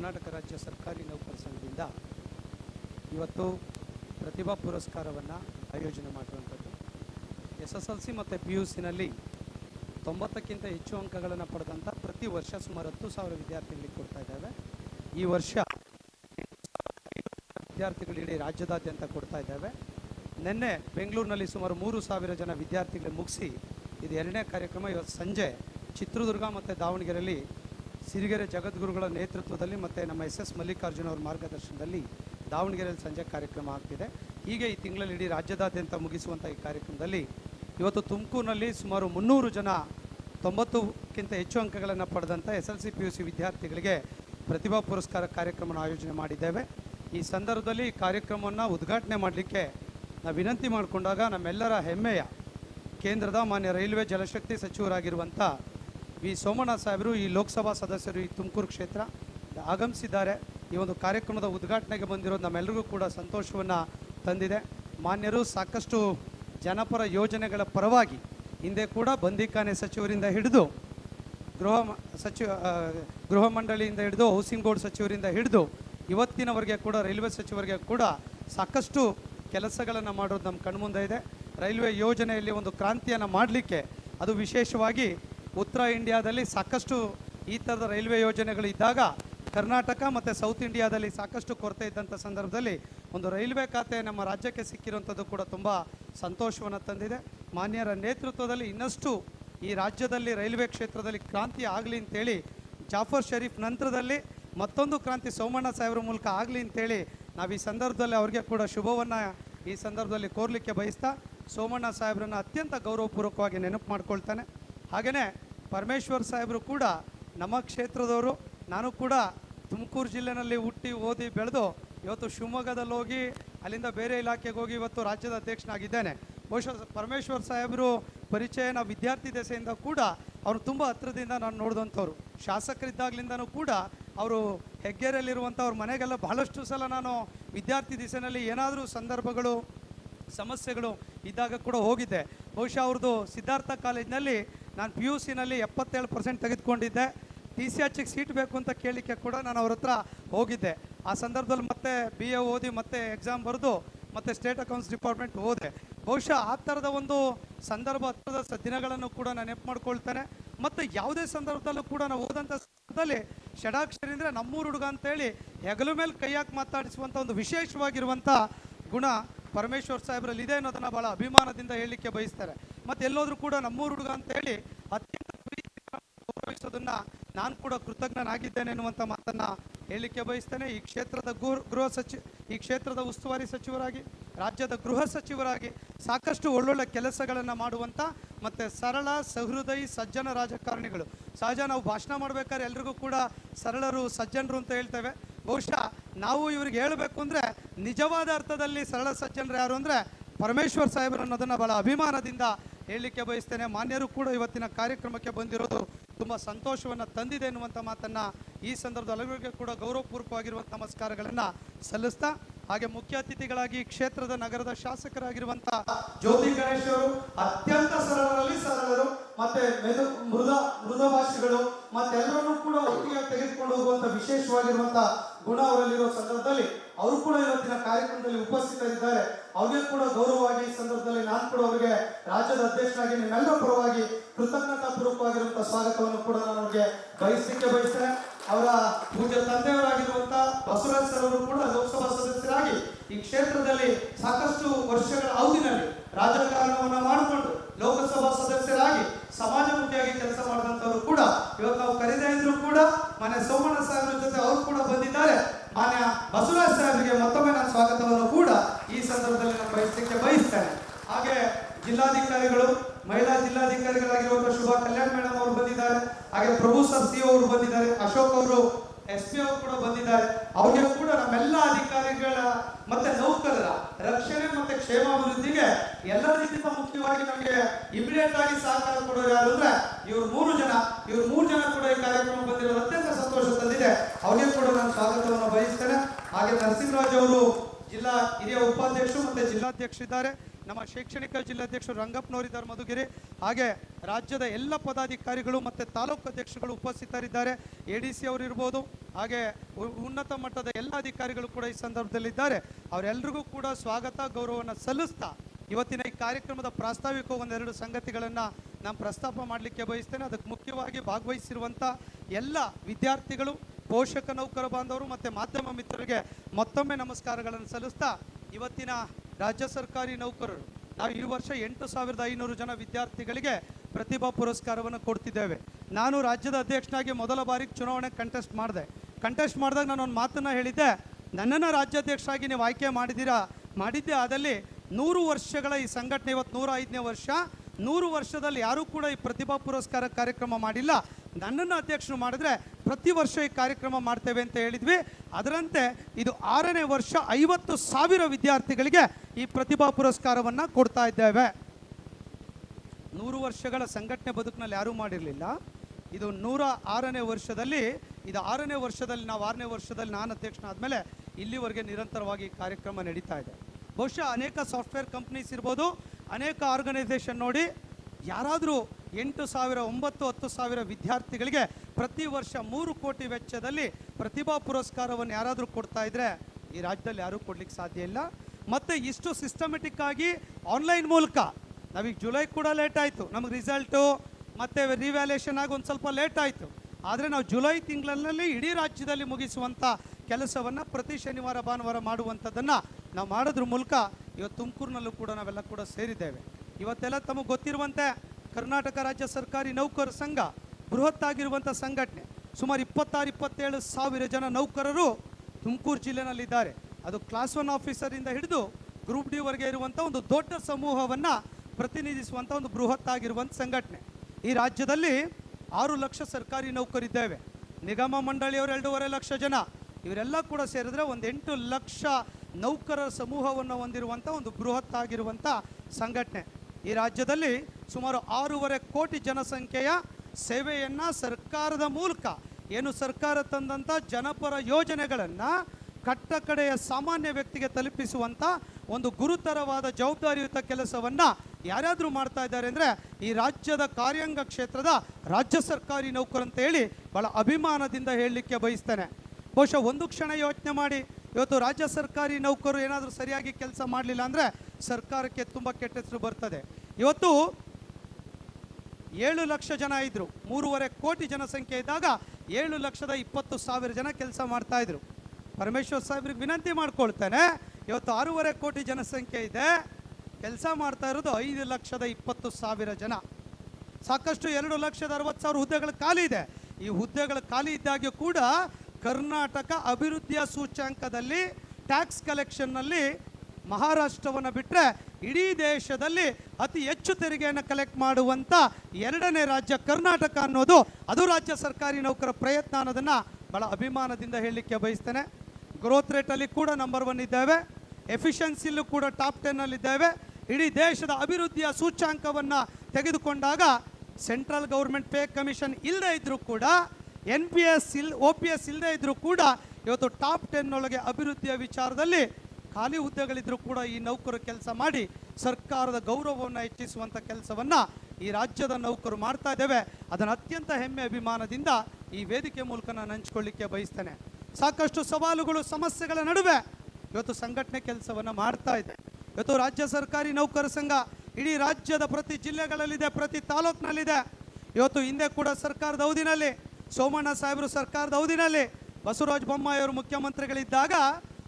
ಕರ್ನಾಟಕ ರಾಜ್ಯ ಸರ್ಕಾರಿ ನೌಕರ ಸಂಘದಿಂದ ಇವತ್ತು ಪ್ರತಿಭಾ ಪುರಸ್ಕಾರವನ್ನು ಆಯೋಜನೆ ಮಾಡುವಂಥದ್ದು. ಎಸ್ ಎಸ್ ಎಲ್ ಸಿ ಮತ್ತು ಪಿ ಯು ಸಿನಲ್ಲಿ ತೊಂಬತ್ತಕ್ಕಿಂತ ಹೆಚ್ಚು ಅಂಕಗಳನ್ನು ಪಡೆದಂಥ ಪ್ರತಿ ವರ್ಷ ಸುಮಾರು ಹತ್ತು ಸಾವಿರ ವಿದ್ಯಾರ್ಥಿಗಳಿಗೆ ಕೊಡ್ತಾ ಇದ್ದಾವೆ. ಈ ವರ್ಷ ವಿದ್ಯಾರ್ಥಿಗಳು ಇಡೀ ರಾಜ್ಯದಾದ್ಯಂತ ಕೊಡ್ತಾ ಇದ್ದಾವೆ. ನಿನ್ನೆ ಬೆಂಗಳೂರಿನಲ್ಲಿ ಸುಮಾರು ಮೂರು ಸಾವಿರ ಜನ ವಿದ್ಯಾರ್ಥಿಗಳು ಮುಗಿಸಿ ಇದು ಎರಡನೇ ಕಾರ್ಯಕ್ರಮ. ಇವತ್ತು ಸಂಜೆ ಚಿತ್ರದುರ್ಗ ಮತ್ತು ದಾವಣಗೆರೆಯಲ್ಲಿ ಸಿರಿಗೆರೆ ಜಗದ್ಗುರುಗಳ ನೇತೃತ್ವದಲ್ಲಿ ಮತ್ತು ನಮ್ಮ ಎಸ್ ಎಸ್ ಮಲ್ಲಿಕಾರ್ಜುನ ಅವರ ಮಾರ್ಗದರ್ಶನದಲ್ಲಿ ದಾವಣಗೆರೆಯಲ್ಲಿ ಸಂಜೆ ಕಾರ್ಯಕ್ರಮ ಆಗ್ತಿದೆ. ಹೀಗೆ ಈ ತಿಂಗಳಲ್ಲಿ ರಾಜ್ಯದಾದ್ಯಂತ ಮುಗಿಸುವಂಥ ಈ ಕಾರ್ಯಕ್ರಮದಲ್ಲಿ ಇವತ್ತು ತುಮಕೂರಿನಲ್ಲಿ ಸುಮಾರು ಮುನ್ನೂರು ಜನ, ತೊಂಬತ್ತಕ್ಕಿಂತ ಹೆಚ್ಚು ಅಂಕಗಳನ್ನು ಪಡೆದಂಥ S L C P U C ವಿದ್ಯಾರ್ಥಿಗಳಿಗೆ ಪ್ರತಿಭಾ ಪುರಸ್ಕಾರ ಕಾರ್ಯಕ್ರಮವನ್ನು ಆಯೋಜನೆ ಮಾಡಿದ್ದೇವೆ. ಈ ಸಂದರ್ಭದಲ್ಲಿ ಈ ಕಾರ್ಯಕ್ರಮವನ್ನು ಉದ್ಘಾಟನೆ ಮಾಡಲಿಕ್ಕೆ ನಾವು ವಿನಂತಿ ಮಾಡಿಕೊಂಡಾಗ ನಮ್ಮೆಲ್ಲರ ಹೆಮ್ಮೆಯ ಕೇಂದ್ರದ ಮಾನ್ಯ ರೈಲ್ವೆ ಜಲಶಕ್ತಿ ಸಚಿವರಾಗಿರುವಂಥ ವಿ ಸೋಮಣ್ಣ ಸಾಹೇಬರು, ಈ ಲೋಕಸಭಾ ಸದಸ್ಯರು ಈ ತುಮಕೂರು ಕ್ಷೇತ್ರ ಆಗಮಿಸಿದ್ದಾರೆ. ಈ ಒಂದು ಕಾರ್ಯಕ್ರಮದ ಉದ್ಘಾಟನೆಗೆ ಬಂದಿರೋದು ನಮ್ಮೆಲ್ಲರಿಗೂ ಕೂಡ ಸಂತೋಷವನ್ನು ತಂದಿದೆ. ಮಾನ್ಯರು, ಸಾಕಷ್ಟು ಜನಪರ ಯೋಜನೆಗಳ ಪರವಾಗಿ ಹಿಂದೆ ಕೂಡ ಬಂದಿಖಾನೆ ಸಚಿವರಿಂದ ಹಿಡಿದು, ಗೃಹ ಸಚಿವ ಗೃಹ ಮಂಡಳಿಯಿಂದ ಹಿಡಿದು, ಹೌಸಿಂಗ್ ಬೋರ್ಡ್ ಸಚಿವರಿಂದ ಹಿಡಿದು, ಇವತ್ತಿನವರೆಗೆ ಕೂಡ, ರೈಲ್ವೆ ಸಚಿವರಿಗೆ ಕೂಡ ಸಾಕಷ್ಟು ಕೆಲಸಗಳನ್ನು ಮಾಡೋದು ನಮ್ಮ ಕಣ್ಮುಂದೆ ಇದೆ. ರೈಲ್ವೆ ಯೋಜನೆಯಲ್ಲಿ ಒಂದು ಕ್ರಾಂತಿಯನ್ನು ಮಾಡಲಿಕ್ಕೆ ಅದು ವಿಶೇಷವಾಗಿ ಉತ್ತರ ಇಂಡಿಯಾದಲ್ಲಿ ಸಾಕಷ್ಟು ಈ ಥರದ ರೈಲ್ವೆ ಯೋಜನೆಗಳು ಇದ್ದಾಗ ಕರ್ನಾಟಕ ಮತ್ತು ಸೌತ್ ಇಂಡಿಯಾದಲ್ಲಿ ಸಾಕಷ್ಟು ಕೊರತೆ ಇದ್ದಂಥ ಸಂದರ್ಭದಲ್ಲಿ ಒಂದು ರೈಲ್ವೆ ಖಾತೆ ನಮ್ಮ ರಾಜ್ಯಕ್ಕೆ ಸಿಕ್ಕಿರುವಂಥದ್ದು ಕೂಡ ತುಂಬ ಸಂತೋಷವನ್ನು ತಂದಿದೆ. ಮಾನ್ಯರ ನೇತೃತ್ವದಲ್ಲಿ ಇನ್ನಷ್ಟು ಈ ರಾಜ್ಯದಲ್ಲಿ ರೈಲ್ವೆ ಕ್ಷೇತ್ರದಲ್ಲಿ ಕ್ರಾಂತಿ ಆಗಲಿ ಅಂತೇಳಿ ಜಾಫರ್ ಶರೀಫ್ ನಂತರದಲ್ಲಿ ಮತ್ತೊಂದು ಕ್ರಾಂತಿ ಸೋಮಣ್ಣ ಸಾಹೇಬ್ರ ಮೂಲಕ ಆಗಲಿ ಅಂತೇಳಿ ನಾವು ಈ ಸಂದರ್ಭದಲ್ಲಿ ಅವ್ರಿಗೆ ಕೂಡ ಶುಭವನ್ನು ಈ ಸಂದರ್ಭದಲ್ಲಿ ಕೋರಲಿಕ್ಕೆ ಬಯಸ್ತಾ ಸೋಮಣ್ಣ ಸಾಹೇಬ್ರನ್ನ ಅತ್ಯಂತ ಗೌರವಪೂರ್ವಕವಾಗಿ ನೆನಪು ಮಾಡ್ಕೊಳ್ತಾನೆ. ಹಾಗೆಯೇ ಪರಮೇಶ್ವರ್ ಸಾಹೇಬರು ಕೂಡ ನಮ್ಮ ಕ್ಷೇತ್ರದವರು. ನಾನು ಕೂಡ ತುಮಕೂರು ಜಿಲ್ಲೆನಲ್ಲಿ ಹುಟ್ಟಿ, ಓದಿ, ಬೆಳೆದು ಇವತ್ತು ಶಿವಮೊಗ್ಗದಲ್ಲಿ ಹೋಗಿ ಅಲ್ಲಿಂದ ಬೇರೆ ಇಲಾಖೆಗೆ ಹೋಗಿ ಇವತ್ತು ರಾಜ್ಯದ ಅಧ್ಯಕ್ಷನಾಗಿದ್ದೇನೆ. ಬಹುಶಃ ಪರಮೇಶ್ವರ್ ಸಾಹೇಬರು ಪರಿಚಯನ ವಿದ್ಯಾರ್ಥಿ ದೆಸೆಯಿಂದ ಕೂಡ ಅವರು ತುಂಬ ಹತ್ರದಿಂದ ನಾನು ನೋಡಿದಂಥವ್ರು. ಶಾಸಕರಿದ್ದಾಗಲಿಂದನೂ ಕೂಡ ಅವರು ಹೆಗ್ಗೆರೆಯಲ್ಲಿರುವಂಥ ಅವ್ರ ಮನೆಗೆಲ್ಲ ಬಹಳಷ್ಟು ಸಲ ನಾನು ವಿದ್ಯಾರ್ಥಿ ದಿಸೆಯಲ್ಲಿ ಏನಾದರೂ ಸಂದರ್ಭಗಳು, ಸಮಸ್ಯೆಗಳು ಇದ್ದಾಗ ಕೂಡ ಹೋಗಿದ್ದೆ. ಬಹುಶಃ ಅವ್ರದ್ದು ಸಿದ್ಧಾರ್ಥ ಕಾಲೇಜ್ನಲ್ಲಿ ನಾನು ಪಿ ಯು ಸಿನಲ್ಲಿ ಎಪ್ಪತ್ತೇಳು ಪರ್ಸೆಂಟ್ ತೆಗೆದುಕೊಂಡಿದ್ದೆ. ಟಿ ಸಿ ಎಚ್ಗೆ ಸೀಟ್ ಬೇಕು ಅಂತ ಕೇಳಲಿಕ್ಕೆ ಕೂಡ ನಾನು ಅವ್ರ ಹತ್ರ ಹೋಗಿದ್ದೆ. ಆ ಸಂದರ್ಭದಲ್ಲಿ ಮತ್ತೆ ಬಿ ಎ ಓದಿ ಮತ್ತೆ ಎಕ್ಸಾಮ್ ಬರೆದು ಮತ್ತೆ ಸ್ಟೇಟ್ ಅಕೌಂಟ್ಸ್ ಡಿಪಾರ್ಟ್ಮೆಂಟ್ ಹೋದೆ. ಬಹುಶಃ ಆ ಥರದ ಒಂದು ಸಂದರ್ಭ ಹತ್ತಿರದ ದಿನಗಳನ್ನು ಕೂಡ ನಾನು ನೆನಪು ಮಾಡ್ಕೊಳ್ತೇನೆ. ಮತ್ತು ಯಾವುದೇ ಸಂದರ್ಭದಲ್ಲೂ ಕೂಡ ನಾವು ಓದಂಥ ಸಂದರ್ಭದಲ್ಲಿ ಷಡಾಕ್ಷರಿ ಅಂದರೆ ನಮ್ಮೂರು ಹುಡುಗ ಅಂತೇಳಿ ಹೆಗಲು ಮೇಲೆ ಕೈ ಹಾಕಿ ಮಾತಾಡಿಸುವಂಥ ಒಂದು ವಿಶೇಷವಾಗಿರುವಂಥ ಗುಣ ಪರಮೇಶ್ವರ್ ಸಾಹೇಬ್ರಲ್ಲಿ ಇದೆ ಅನ್ನೋದನ್ನು ಭಾಳ ಅಭಿಮಾನದಿಂದ ಹೇಳಲಿಕ್ಕೆ ಬಯಸ್ತಾರೆ. ಮತ್ತೆ ಎಲ್ಲೋದ್ರೂ ಕೂಡ ನಮ್ಮೂರು ಹುಡುಗ ಅಂತೇಳಿ ಅತ್ಯಂತ ಗೌರವಿಸೋದನ್ನ ನಾನು ಕೂಡ ಕೃತಜ್ಞನಾಗಿದ್ದೇನೆ ಎನ್ನುವಂಥ ಮಾತನ್ನ ಹೇಳಲಿಕ್ಕೆ ಬಯಸ್ತೇನೆ. ಈ ಕ್ಷೇತ್ರದ ಗೃಹ ಸಚಿವ ಈ ಕ್ಷೇತ್ರದ ಉಸ್ತುವಾರಿ ಸಚಿವರಾಗಿ, ರಾಜ್ಯದ ಗೃಹ ಸಚಿವರಾಗಿ ಸಾಕಷ್ಟು ಒಳ್ಳೊಳ್ಳೆ ಕೆಲಸಗಳನ್ನು ಮಾಡುವಂಥ ಮತ್ತು ಸರಳ, ಸಹೃದಯಿ, ಸಜ್ಜನ ರಾಜಕಾರಣಿಗಳು. ಸಹಜ ನಾವು ಭಾಷಣ ಮಾಡ್ಬೇಕಾದ್ರೆ ಎಲ್ರಿಗೂ ಕೂಡ ಸರಳರು, ಸಜ್ಜನರು ಅಂತ ಹೇಳ್ತೇವೆ. ಬಹುಶಃ ನಾವು ಇವ್ರಿಗೆ ಹೇಳಬೇಕು ಅಂದರೆ ನಿಜವಾದ ಅರ್ಥದಲ್ಲಿ ಸರಳ ಸಜ್ಜನರು ಯಾರು ಅಂದರೆ ಪರಮೇಶ್ವರ್ ಸಾಹೇಬರು ಅನ್ನೋದನ್ನು ಬಹಳ ಅಭಿಮಾನದಿಂದ ಹೇಳಲಿಕ್ಕೆ ಬಯಸ್ತೇನೆ. ಮಾನ್ಯರು ಕೂಡ ಇವತ್ತಿನ ಕಾರ್ಯಕ್ರಮಕ್ಕೆ ಬಂದಿರೋದು ತುಂಬ ಸಂತೋಷವನ್ನು ತಂದಿದೆ ಎನ್ನುವಂಥ ಮಾತನ್ನು ಈ ಸಂದರ್ಭದಲ್ಲಿ ಎಲ್ಲರಿಗೂ ಕೂಡ ಗೌರವಪೂರ್ವಕವಾಗಿರುವಂಥ ನಮಸ್ಕಾರಗಳನ್ನು ಸಲ್ಲಿಸ್ತಾ, ಹಾಗೆ ಮುಖ್ಯ ಅತಿಥಿಗಳಾಗಿ ಕ್ಷೇತ್ರದ ನಗರದ ಶಾಸಕರಾಗಿರುವಂಥ ಜ್ಯೋತಿ ಗಣೇಶ್ ಅವರು, ಅತ್ಯಂತ ಸರಳರಲ್ಲಿ ಸರಳರು, ಮತ್ತೆ ಮೆದು, ಮೃದ ಮೃದ ಭಾಷೆಗಳು ಮತ್ತೆಲ್ಲರನ್ನೂ ಕೂಡ ಒಟ್ಟಿಗೆ ತೆಗೆದುಕೊಂಡು ಹೋಗುವಂತ ವಿಶೇಷವಾಗಿರುವಂತ ಗುಣ ಅವರಲ್ಲಿರೋ ಸಂದರ್ಭದಲ್ಲಿ ಅವರು ಕೂಡ ಇವತ್ತಿನ ಕಾರ್ಯಕ್ರಮದಲ್ಲಿ ಉಪಸ್ಥಿತರಿದ್ದಾರೆ. ಅವ್ರಿಗೆ ಕೂಡ ಗೌರವವಾಗಿ ಈ ಸಂದರ್ಭದಲ್ಲಿ ನಾನು ಕೂಡ ಅವರಿಗೆ ರಾಜ್ಯದ ಅಧ್ಯಕ್ಷರಾಗಿ ನಿಮ್ಮೆಲ್ಲರ ಪರವಾಗಿ ಕೃತಜ್ಞತಾ ಪೂರ್ವಕವಾಗಿರುವಂತಹ ಸ್ವಾಗತವನ್ನು ಕೂಡ ನಾನು ಅವ್ರಿಗೆ ಬಯಸಲಿಕ್ಕೆ ಬಯಸ್ತೇನೆ. ಅವರ ಪೂಜ್ಯ ತಂದೆಯವರಾಗಿರುವಂತಹ ಬಸವರಾಜ್ ಸರ್ ಅವರು ಕೂಡ ಲೋಕಸಭಾ ಸದಸ್ಯರಾಗಿ ಈ ಕ್ಷೇತ್ರದಲ್ಲಿ ಸಾಕಷ್ಟು ವರ್ಷಗಳ ಅವಧಿನಲ್ಲಿ ರಾಜಕಾರಣವನ್ನ ಮಾಡಿಕೊಂಡು ಲೋಕಸಭಾ ಸದಸ್ಯರಾಗಿ ಸಮಾಜಮುಖಿಯಾಗಿ ಕೆಲಸ ಮಾಡಿದಂಥವರು ಕೂಡ ಇವತ್ತು ನಾವು ಕರೀದೇ ಇದ್ರು ಕೂಡ ಮನೆ ಸೋಮಣ್ಣ ಸಾಹೇಬ್ರ ಜೊತೆ ಅವರು ಕೂಡ ಬಂದಿದ್ದಾರೆ. ಮಾನ್ಯ ಬಸವರಾಜ್ ಸಾಹೇಬರಿಗೆ ಮತ್ತೊಮ್ಮೆ ನಾನು ಸ್ವಾಗತವನ್ನು ಕೂಡ ಈ ಸಂದರ್ಭದಲ್ಲಿ ನಾನು ಬಯಸಲಿಕ್ಕೆ ಬಯಸ್ತೇನೆ. ಹಾಗೆ ಜಿಲ್ಲಾಧಿಕಾರಿಗಳು ಮಹಿಳಾ ಜಿಲ್ಲಾಧಿಕಾರಿಗಳಾಗಿರುವಂತಹ ಶುಭಾ ಕಲ್ಯಾಣ್ ಮೇಡಮ್ ಅವರು ಬಂದಿದ್ದಾರೆ. ಹಾಗೆ ಪ್ರಭು ಸರ್ ಸಿ ಅವರು ಬಂದಿದ್ದಾರೆ. ಅಶೋಕ್ ಅವರು, ಎಸ್ ಪಿ ಅವರು ಕೂಡ ಬಂದಿದ್ದಾರೆ. ಅವರಿಗೆ ಕೂಡ ನಮ್ಮೆಲ್ಲ ಅಧಿಕಾರಿಗಳ ಮತ್ತೆ ನೌಕರರ ರಕ್ಷಣೆ ಮತ್ತೆ ಕ್ಷೇಮಾಭಿವೃದ್ಧಿಗೆ ಎಲ್ಲ ರೀತಿಯಿಂದ ಮುಖ್ಯವಾಗಿ ನಮಗೆ ಇಮಿಡಿಯೇಟ್ ಆಗಿ ಸಹಕಾರ ಕೊಡೋರು ಯಾರು ಅಂದ್ರೆ ಇವ್ರು ಮೂರು ಜನ, ಇವ್ರು ಮೂರು ಜನ ಕೂಡ ಈ ಕಾರ್ಯಕ್ರಮ ಬಂದಿರೋದು ಅತ್ಯಂತ ಸಂತೋಷ ತಂದಿದೆ. ಅವರಿಗೆ ಕೂಡ ನಾನು ಸ್ವಾಗತವನ್ನು ಬಯಸ್ತೇನೆ. ಹಾಗೆ ನರಸಿಂಹರಾಜ್ ಅವರು ಜಿಲ್ಲಾ ಹಿರಿಯ ಉಪಾಧ್ಯಕ್ಷರು ಮತ್ತೆ ಜಿಲ್ಲಾಧ್ಯಕ್ಷರಿದ್ದಾರೆ. ನಮ್ಮ ಶೈಕ್ಷಣಿಕ ಜಿಲ್ಲಾಧ್ಯಕ್ಷರು ರಂಗಪ್ಪನವರಿದ್ದಾರೆ, ಮಧುಗಿರಿ. ಹಾಗೆ ರಾಜ್ಯದ ಎಲ್ಲ ಪದಾಧಿಕಾರಿಗಳು ಮತ್ತು ತಾಲೂಕು ಅಧ್ಯಕ್ಷರುಗಳು ಉಪಸ್ಥಿತರಿದ್ದಾರೆ. ಎ ಡಿ ಸಿ ಅವರು ಇರ್ಬೋದು, ಹಾಗೆ ಉನ್ನತ ಮಟ್ಟದ ಎಲ್ಲ ಅಧಿಕಾರಿಗಳು ಕೂಡ ಈ ಸಂದರ್ಭದಲ್ಲಿದ್ದಾರೆ. ಅವರೆಲ್ಲರಿಗೂ ಕೂಡ ಸ್ವಾಗತ, ಗೌರವವನ್ನು ಸಲ್ಲಿಸ್ತಾ ಇವತ್ತಿನ ಈ ಕಾರ್ಯಕ್ರಮದ ಪ್ರಾಸ್ತಾವಿಕ ಒಂದೆರಡು ಸಂಗತಿಗಳನ್ನು ನಾನು ಪ್ರಸ್ತಾಪ ಮಾಡಲಿಕ್ಕೆ ಬಯಸ್ತೇನೆ. ಅದಕ್ಕೆ ಮುಖ್ಯವಾಗಿ ಭಾಗವಹಿಸಿರುವಂಥ ಎಲ್ಲ ವಿದ್ಯಾರ್ಥಿಗಳು, ಪೋಷಕ ನೌಕರ ಬಾಂಧವರು ಮತ್ತು ಮಾಧ್ಯಮ ಮಿತ್ರರಿಗೆ ಮತ್ತೊಮ್ಮೆ ನಮಸ್ಕಾರಗಳನ್ನು ಸಲ್ಲಿಸ್ತಾ ಇವತ್ತಿನ ರಾಜ್ಯ ಸರ್ಕಾರಿ ನೌಕರರು. ನಾವು ಈ ವರ್ಷ ಎಂಟು ಸಾವಿರದ ಐನೂರು ಜನ ವಿದ್ಯಾರ್ಥಿಗಳಿಗೆ ಪ್ರತಿಭಾ ಪುರಸ್ಕಾರವನ್ನು ಕೊಡ್ತಿದ್ದೇವೆ. ನಾನು ರಾಜ್ಯದ ಅಧ್ಯಕ್ಷನಾಗಿ ಮೊದಲ ಬಾರಿಗೆ ಚುನಾವಣೆ ಕಂಟೆಸ್ಟ್ ಮಾಡಿದೆ. ಕಂಟೆಸ್ಟ್ ಮಾಡಿದಾಗ ನಾನು ಒಂದು ಮಾತನ್ನು ಹೇಳಿದ್ದೆ, ನನ್ನನ್ನು ರಾಜ್ಯಾಧ್ಯಕ್ಷರಾಗಿ ನೀವು ಆಯ್ಕೆ ಮಾಡಿದ್ದೀರಾ? ಮಾಡಿದ್ದೆ, ಆದಲ್ಲಿ ನೂರು ವರ್ಷಗಳ ಈ ಸಂಘಟನೆ ಇವತ್ತು ನೂರ ಐದನೇ ವರ್ಷ. ನೂರು ವರ್ಷದಲ್ಲಿ ಯಾರೂ ಕೂಡ ಈ ಪ್ರತಿಭಾ ಪುರಸ್ಕಾರ ಕಾರ್ಯಕ್ರಮ ಮಾಡಿಲ್ಲ. ನನ್ನನ್ನು ಅಧ್ಯಕ್ಷರು ಮಾಡಿದ್ರೆ ಪ್ರತಿ ವರ್ಷ ಈ ಕಾರ್ಯಕ್ರಮ ಮಾಡ್ತೇವೆ ಅಂತ ಹೇಳಿದ್ವಿ. ಅದರಂತೆ ಇದು ಆರನೇ ವರ್ಷ ಐವತ್ತು ಸಾವಿರ ವಿದ್ಯಾರ್ಥಿಗಳಿಗೆ ಈ ಪ್ರತಿಭಾ ಪುರಸ್ಕಾರವನ್ನು ಕೊಡ್ತಾ ಇದ್ದೇವೆ. ನೂರು ವರ್ಷಗಳ ಸಂಘಟನೆ ಬದುಕಿನಲ್ಲಿ ಯಾರೂ ಮಾಡಿರಲಿಲ್ಲ. ಇದು ನೂರ ಆರನೇ ವರ್ಷದಲ್ಲಿ, ಇದು ಆರನೇ ವರ್ಷದಲ್ಲಿ ನಾವು ಆರನೇ ವರ್ಷದಲ್ಲಿ ನಾನು ಅಧ್ಯಕ್ಷನಾದ್ಮೇಲೆ ಇಲ್ಲಿವರೆಗೆ ನಿರಂತರವಾಗಿ ಈ ಕಾರ್ಯಕ್ರಮ ನಡೀತಾ ಇದೆ. ಬಹುಶಃ ಅನೇಕ ಸಾಫ್ಟ್ವೇರ್ ಕಂಪ್ನೀಸ್ ಇರ್ಬೋದು, ಅನೇಕ ಆರ್ಗನೈಸೇಷನ್ ನೋಡಿ, ಯಾರಾದರೂ ಎಂಟು ಸಾವಿರ, ಒಂಬತ್ತು, ಹತ್ತು ಸಾವಿರ ವಿದ್ಯಾರ್ಥಿಗಳಿಗೆ ಪ್ರತಿ ವರ್ಷ ಮೂರು ಕೋಟಿ ವೆಚ್ಚದಲ್ಲಿ ಪ್ರತಿಭಾ ಪುರಸ್ಕಾರವನ್ನು ಯಾರಾದರೂ ಕೊಡ್ತಾ ಇದ್ರೆ ಈ ರಾಜ್ಯದಲ್ಲಿ ಯಾರೂ ಕೊಡ್ಲಿಕ್ಕೆ ಸಾಧ್ಯ ಇಲ್ಲ. ಮತ್ತೆ ಇಷ್ಟು ಸಿಸ್ಟಮೆಟಿಕ್ ಆಗಿ ಆನ್ಲೈನ್ ಮೂಲಕ ನಮಗೆ ಜುಲೈ ಕೂಡ ಲೇಟ್ ಆಯಿತು, ನಮಗೆ ರಿಸಲ್ಟು ಮತ್ತು ರಿವ್ಯಾಲ್ಯೂಷನ್ ಆಗಿ ಒಂದು ಸ್ವಲ್ಪ ಲೇಟ್ ಆಯಿತು. ಆದರೆ ನಾವು ಜುಲೈ ತಿಂಗಳಲ್ಲಿ ಇಡೀ ರಾಜ್ಯದಲ್ಲಿ ಮುಗಿಸುವಂಥ ಕೆಲಸವನ್ನು ಪ್ರತಿ ಶನಿವಾರ, ಭಾನುವಾರ ಮಾಡುವಂಥದ್ದನ್ನು ನಾವು ಮಾಡೋದ್ರ ಮೂಲಕ ಇವತ್ತು ತುಮಕೂರಿನಲ್ಲೂ ಕೂಡ ನಾವೆಲ್ಲ ಕೂಡ ಸೇರಿದ್ದೇವೆ. ಇವತ್ತೆಲ್ಲ ತಮಗೆ ಗೊತ್ತಿರುವಂತೆ ಕರ್ನಾಟಕ ರಾಜ್ಯ ಸರ್ಕಾರಿ ನೌಕರ ಸಂಘ ಬೃಹತ್ತಾಗಿರುವಂಥ ಸಂಘಟನೆ. ಸುಮಾರು ಇಪ್ಪತ್ತಾರು, ಇಪ್ಪತ್ತೇಳು ಸಾವಿರ ಜನ ನೌಕರರು ತುಮಕೂರು ಜಿಲ್ಲೆನಲ್ಲಿದ್ದಾರೆ. ಅದು ಕ್ಲಾಸ್ ಒನ್ ಆಫೀಸರಿಂದ ಹಿಡಿದು ಗ್ರೂಪ್ ಡಿ ವರೆಗೆ ಇರುವಂಥ ಒಂದು ದೊಡ್ಡ ಸಮೂಹವನ್ನು ಪ್ರತಿನಿಧಿಸುವಂಥ ಒಂದು ಬೃಹತ್ತಾಗಿರುವಂಥ ಸಂಘಟನೆ. ಈ ರಾಜ್ಯದಲ್ಲಿ ಆರು ಲಕ್ಷ ಸರ್ಕಾರಿ ನೌಕರಿದ್ದೇವೆ. ನಿಗಮ ಮಂಡಳಿಯವರು ಎರಡೂವರೆ ಲಕ್ಷ ಜನ. ಇವರೆಲ್ಲ ಕೂಡ ಸೇರಿದ್ರೆ ಒಂದು ಎಂಟು ಲಕ್ಷ ನೌಕರರ ಸಮೂಹವನ್ನು ಹೊಂದಿರುವಂಥ ಒಂದು ಬೃಹತ್ತಾಗಿರುವಂಥ ಸಂಘಟನೆ. ಈ ರಾಜ್ಯದಲ್ಲಿ ಸುಮಾರು ಆರೂವರೆ ಕೋಟಿ ಜನಸಂಖ್ಯೆಯ ಸೇವೆಯನ್ನು ಸರ್ಕಾರದ ಮೂಲಕ, ಏನು ಸರ್ಕಾರ ತಂದಂಥ ಜನಪರ ಯೋಜನೆಗಳನ್ನು ಕಟ್ಟಕಡೆಯ ಸಾಮಾನ್ಯ ವ್ಯಕ್ತಿಗೆ ತಲುಪಿಸುವಂಥ ಒಂದು ಗುರುತರವಾದ ಜವಾಬ್ದಾರಿಯುತ ಕೆಲಸವನ್ನು ಯಾರಾದರೂ ಮಾಡ್ತಾ ಇದ್ದಾರೆ ಅಂದರೆ ಈ ರಾಜ್ಯದ ಕಾರ್ಯಾಂಗ ಕ್ಷೇತ್ರದ ರಾಜ್ಯ ಸರ್ಕಾರಿ ನೌಕರಂತ ಹೇಳಿ ಭಾಳ ಅಭಿಮಾನದಿಂದ ಹೇಳಲಿಕ್ಕೆ ಬಯಸ್ತೇನೆ. ಬಹುಶಃ ಒಂದು ಕ್ಷಣ ಯೋಚನೆ ಮಾಡಿ. ಇವತ್ತು ರಾಜ್ಯ ಸರ್ಕಾರಿ ನೌಕರು ಏನಾದರೂ ಸರಿಯಾಗಿ ಕೆಲಸ ಮಾಡಲಿಲ್ಲ ಅಂದರೆ ಸರ್ಕಾರಕ್ಕೆ ತುಂಬ ಕೆಟ್ಟ ಹೆಸರು ಬರ್ತದೆ. ಇವತ್ತು ಏಳು ಲಕ್ಷ ಜನ ಇದ್ರು. ಮೂರುವರೆ ಕೋಟಿ ಜನಸಂಖ್ಯೆ ಇದ್ದಾಗ ಏಳು ಲಕ್ಷದ ಇಪ್ಪತ್ತು ಸಾವಿರ ಜನ ಕೆಲಸ ಮಾಡ್ತಾ ಇದ್ರು. ಪರಮೇಶ್ವರ್ ಸಾಹೇಬ್ರಿಗೆ ವಿನಂತಿ ಮಾಡ್ಕೊಳ್ತೇನೆ, ಇವತ್ತು ಆರೂವರೆ ಕೋಟಿ ಜನಸಂಖ್ಯೆ ಇದೆ, ಕೆಲಸ ಮಾಡ್ತಾ ಇರೋದು ಐದು ಲಕ್ಷದ ಇಪ್ಪತ್ತು ಸಾವಿರ ಜನ. ಸಾಕಷ್ಟು ಎರಡು ಲಕ್ಷದ ಅರವತ್ತು ಸಾವಿರ ಹುದ್ದೆಗಳು ಖಾಲಿ ಇದೆ. ಈ ಹುದ್ದೆಗಳು ಖಾಲಿ ಇದ್ದಾಗ್ಯೂ ಕೂಡ ಕರ್ನಾಟಕ ಅಭಿವೃದ್ಧಿಯ ಸೂಚ್ಯಾಂಕದಲ್ಲಿ ಟ್ಯಾಕ್ಸ್ ಕಲೆಕ್ಷನ್ನಲ್ಲಿ ಮಹಾರಾಷ್ಟ್ರವನ್ನು ಬಿಟ್ಟರೆ ಇಡೀ ದೇಶದಲ್ಲಿ ಅತಿ ಹೆಚ್ಚು ತೆರಿಗೆಯನ್ನು ಕಲೆಕ್ಟ್ ಮಾಡುವಂಥ ಎರಡನೇ ರಾಜ್ಯ ಕರ್ನಾಟಕ ಅನ್ನೋದು ಅದು ರಾಜ್ಯ ಸರ್ಕಾರಿ ನೌಕರ ಪ್ರಯತ್ನ ಅನ್ನೋದನ್ನು ಭಾಳ ಅಭಿಮಾನದಿಂದ ಹೇಳಲಿಕ್ಕೆ ಬಯಸ್ತೇನೆ. ಗ್ರೋತ್ ರೇಟಲ್ಲಿ ಕೂಡ ನಂಬರ್ ಒನ್ ಇದ್ದೇವೆ. ಎಫಿಷಿಯನ್ಸಿಲೂ ಕೂಡ ಟಾಪ್ ಟೆನ್ನಲ್ಲಿದ್ದೇವೆ ಇಡೀ ದೇಶದ ಅಭಿವೃದ್ಧಿಯ ಸೂಚ್ಯಾಂಕವನ್ನು ತೆಗೆದುಕೊಂಡಾಗ ಸೆಂಟ್ರಲ್ ಗೌರ್ಮೆಂಟ್ ಪೇ ಕಮಿಷನ್ ಇಲ್ಲದೇ ಇದ್ದರೂ ಕೂಡ ಎನ್ ಪಿ ಎಸ್ ಇಲ್ ಒ ಪಿ ಎಸ್ ಇಲ್ಲದೇ ಇದ್ದರೂ ಕೂಡ ಇವತ್ತು ಟಾಪ್ ಟೆನ್ ಒಳಗೆ ಅಭಿವೃದ್ಧಿಯ ವಿಚಾರದಲ್ಲಿ ಖಾಲಿ ಹುದ್ದೆಗಳಿದ್ದರೂ ಕೂಡ ಈ ನೌಕರು ಕೆಲಸ ಮಾಡಿ ಸರ್ಕಾರದ ಗೌರವವನ್ನು ಹೆಚ್ಚಿಸುವಂಥ ಕೆಲಸವನ್ನು ಈ ರಾಜ್ಯದ ನೌಕರು ಮಾಡ್ತಾ ಇದ್ದೇವೆ. ಅದನ್ನು ಅತ್ಯಂತ ಹೆಮ್ಮೆ ಅಭಿಮಾನದಿಂದ ಈ ವೇದಿಕೆ ಮೂಲಕ ನಾನು ಹಂಚ್ಕೊಳ್ಳಿಕ್ಕೆ ಬಯಸ್ತೇನೆ. ಸಾಕಷ್ಟು ಸವಾಲುಗಳು, ಸಮಸ್ಯೆಗಳ ನಡುವೆ ಇವತ್ತು ಸಂಘಟನೆ ಕೆಲಸವನ್ನು ಮಾಡ್ತಾ ಇದೆ. ಇವತ್ತು ರಾಜ್ಯ ಸರ್ಕಾರಿ ನೌಕರ ಸಂಘ ಇಡೀ ರಾಜ್ಯದ ಪ್ರತಿ ಜಿಲ್ಲೆಗಳಲ್ಲಿದೆ, ಪ್ರತಿ ತಾಲೂಕಿನಲ್ಲಿದೆ. ಇವತ್ತು ಹಿಂದೆ ಕೂಡ ಸರ್ಕಾರದ ಅವಧಿನಲ್ಲಿ ಸೋಮಣ್ಣ ಸಾಹೇಬರು ಸರ್ಕಾರದ ಅವಧಿನಲ್ಲಿ ಬಸವರಾಜ ಬೊಮ್ಮಾಯಿಯವರು ಮುಖ್ಯಮಂತ್ರಿಗಳಿದ್ದಾಗ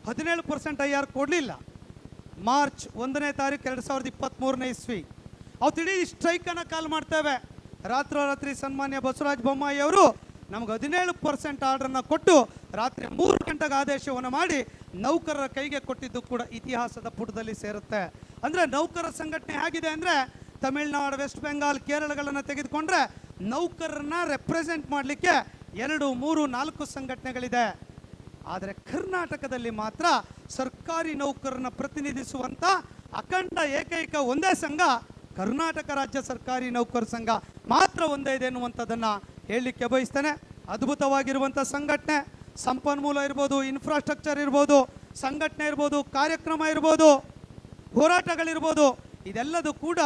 ಹದಿನೇಳು ಪರ್ಸೆಂಟ್ ಐ ಆರ್ ಕೊಡಲಿಲ್ಲ. ಮಾರ್ಚ್ ಒಂದನೇ ತಾರೀಕು ಎರಡು ಸಾವಿರದ ಇಪ್ಪತ್ತ್ಮೂರನೇ ಇಸ್ವಿ. ಅವತ್ತು ಇಡೀ ಸ್ಟ್ರೈಕನ್ನು ಕಾಲ್ ಮಾಡ್ತೇವೆ. ರಾತ್ರೋರಾತ್ರಿ ಸನ್ಮಾನ್ಯ ಬಸವರಾಜ ಬೊಮ್ಮಾಯಿಯವರು ನಮ್ಗೆ ಹದಿನೇಳು ಪರ್ಸೆಂಟ್ ಆರ್ಡ್ರನ್ನು ಕೊಟ್ಟು ರಾತ್ರಿ ಮೂರು ಗಂಟೆಗೆ ಆದೇಶವನ್ನು ಮಾಡಿ ನೌಕರರ ಕೈಗೆ ಕೊಟ್ಟಿದ್ದು ಕೂಡ ಇತಿಹಾಸದ ಪುಟದಲ್ಲಿ ಸೇರುತ್ತೆ. ಅಂದರೆ ನೌಕರ ಸಂಘಟನೆ ಹೇಗಿದೆ ಅಂದರೆ ತಮಿಳುನಾಡು, ವೆಸ್ಟ್ ಬೆಂಗಾಲ್, ಕೇರಳಗಳನ್ನು ತೆಗೆದುಕೊಂಡ್ರೆ ನೌಕರರನ್ನ ರೆಪ್ರೆಸೆಂಟ್ ಮಾಡಲಿಕ್ಕೆ ಎರಡು, ಮೂರು, ನಾಲ್ಕು ಸಂಘಟನೆಗಳಿದೆ. ಆದರೆ ಕರ್ನಾಟಕದಲ್ಲಿ ಮಾತ್ರ ಸರ್ಕಾರಿ ನೌಕರರನ್ನ ಪ್ರತಿನಿಧಿಸುವಂಥ ಅಖಂಡ ಏಕೈಕ ಒಂದೇ ಸಂಘ ಕರ್ನಾಟಕ ರಾಜ್ಯ ಸರ್ಕಾರಿ ನೌಕರ ಸಂಘ ಮಾತ್ರ ಒಂದೇ ಇದೆ ಎನ್ನುವಂಥದ್ದನ್ನು ಹೇಳಲಿಕ್ಕೆ ಬಯಸ್ತೇನೆ. ಅದ್ಭುತವಾಗಿರುವಂಥ ಸಂಘಟನೆ, ಸಂಪನ್ಮೂಲ ಇರ್ಬೋದು ಇನ್ಫ್ರಾಸ್ಟ್ರಕ್ಚರ್ ಇರ್ಬೋದು, ಸಂಘಟನೆ ಇರ್ಬೋದು, ಕಾರ್ಯಕ್ರಮ ಇರ್ಬೋದು, ಹೋರಾಟಗಳಿರ್ಬೋದು ಇದೆಲ್ಲದೂ ಕೂಡ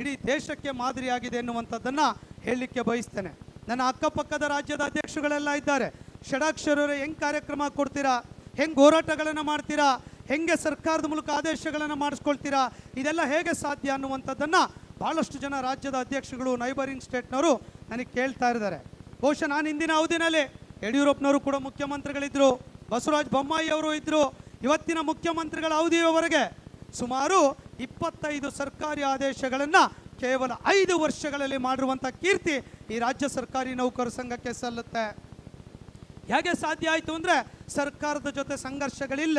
ಇಡೀ ದೇಶಕ್ಕೆ ಮಾದರಿಯಾಗಿದೆ ಎನ್ನುವಂಥದ್ದನ್ನು ಹೇಳಲಿಕ್ಕೆ ಬಯಸ್ತೇನೆ. ನನ್ನ ಅಕ್ಕಪಕ್ಕದ ರಾಜ್ಯದ ಅಧ್ಯಕ್ಷಗಳೆಲ್ಲ ಇದ್ದಾರೆ. ಷಡಾಕ್ಷರರು ಹೆಂಗೆ ಕಾರ್ಯಕ್ರಮ ಕೊಡ್ತೀರಾ? ಹೆಂಗೆ ಹೋರಾಟಗಳನ್ನು ಮಾಡ್ತೀರಾ? ಹೆಂಗೆ ಸರ್ಕಾರದ ಮೂಲಕ ಆದೇಶಗಳನ್ನು ಮಾಡಿಸ್ಕೊಳ್ತೀರಾ? ಇದೆಲ್ಲ ಹೇಗೆ ಸಾಧ್ಯ ಅನ್ನುವಂಥದ್ದನ್ನು ಭಾಳಷ್ಟು ಜನ ರಾಜ್ಯದ ಅಧ್ಯಕ್ಷಗಳು ನೈಬರಿಂಗ್ ಸ್ಟೇಟ್ನವರು ನನಗೆ ಕೇಳ್ತಾ ಇದ್ದಾರೆ. ಬಹುಶಃ ನಾನು ಇಂದಿನ ಅವಧಿನಲ್ಲಿ ಯಡಿಯೂರಪ್ಪನವರು ಕೂಡ ಮುಖ್ಯಮಂತ್ರಿಗಳಿದ್ದರು ಬಸವರಾಜ ಬೊಮ್ಮಾಯಿ ಅವರು ಇದ್ದರು ಇವತ್ತಿನ ಮುಖ್ಯಮಂತ್ರಿಗಳ ಅವಧಿಯವರೆಗೆ ಸುಮಾರು ಇಪ್ಪತ್ತೈದು ಸರ್ಕಾರಿ ಆದೇಶಗಳನ್ನು ಕೇವಲ ಐದು ವರ್ಷಗಳಲ್ಲಿ ಮಾಡಿರುವಂಥ ಕೀರ್ತಿ ಈ ರಾಜ್ಯ ಸರ್ಕಾರಿ ನೌಕರ ಸಂಘಕ್ಕೆ ಸಲ್ಲುತ್ತೆ. ಹೇಗೆ ಸಾಧ್ಯ ಆಯಿತು ಅಂದರೆ ಸರ್ಕಾರದ ಜೊತೆ ಸಂಘರ್ಷಗಳಿಲ್ಲ.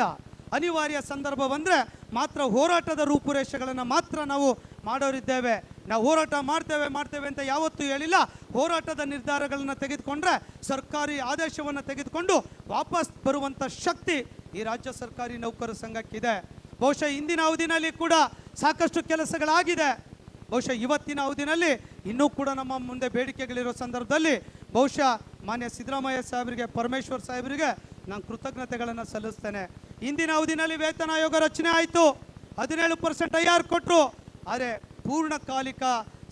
ಅನಿವಾರ್ಯ ಸಂದರ್ಭ ಬಂದರೆ ಮಾತ್ರ ಹೋರಾಟದ ರೂಪುರೇಷೆಗಳನ್ನು ಮಾತ್ರ ನಾವು ಮಾಡೋರಿದ್ದೇವೆ. ನಾವು ಹೋರಾಟ ಮಾಡ್ತೇವೆ ಮಾಡ್ತೇವೆ ಅಂತ ಯಾವತ್ತೂ ಹೇಳಿಲ್ಲ. ಹೋರಾಟದ ನಿರ್ಧಾರಗಳನ್ನು ತೆಗೆದುಕೊಂಡ್ರೆ ಸರ್ಕಾರಿ ಆದೇಶವನ್ನು ತೆಗೆದುಕೊಂಡು ವಾಪಸ್ ಬರುವಂಥ ಶಕ್ತಿ ಈ ರಾಜ್ಯ ಸರ್ಕಾರಿ ನೌಕರ ಸಂಘಕ್ಕಿದೆ. ಬಹುಶಃ ಇಂದಿನ ಅವಧಿನಲ್ಲಿ ಕೂಡ ಸಾಕಷ್ಟು ಕೆಲಸಗಳಾಗಿದೆ. ಬಹುಶಃ ಇವತ್ತಿನ ಅವಧಿನಲ್ಲಿ ಇನ್ನೂ ಕೂಡ ನಮ್ಮ ಮುಂದೆ ಬೇಡಿಕೆಗಳಿರೋ ಸಂದರ್ಭದಲ್ಲಿ ಬಹುಶಃ ಮಾನ್ಯ ಸಿದ್ದರಾಮಯ್ಯ ಸಾಹೇಬರಿಗೆ, ಪರಮೇಶ್ವರ್ ಸಾಹೇಬರಿಗೆ ನಾನು ಕೃತಜ್ಞತೆಗಳನ್ನು ಸಲ್ಲಿಸ್ತೇನೆ. ಇಂದಿನ ಅವಧಿನಲ್ಲಿ ವೇತನ ಆಯೋಗ ರಚನೆ ಆಯಿತು. ಹದಿನೇಳು ಪರ್ಸೆಂಟ್ ಐ ಕೊಟ್ಟರು ಆದರೆ ಪೂರ್ಣಕಾಲಿಕ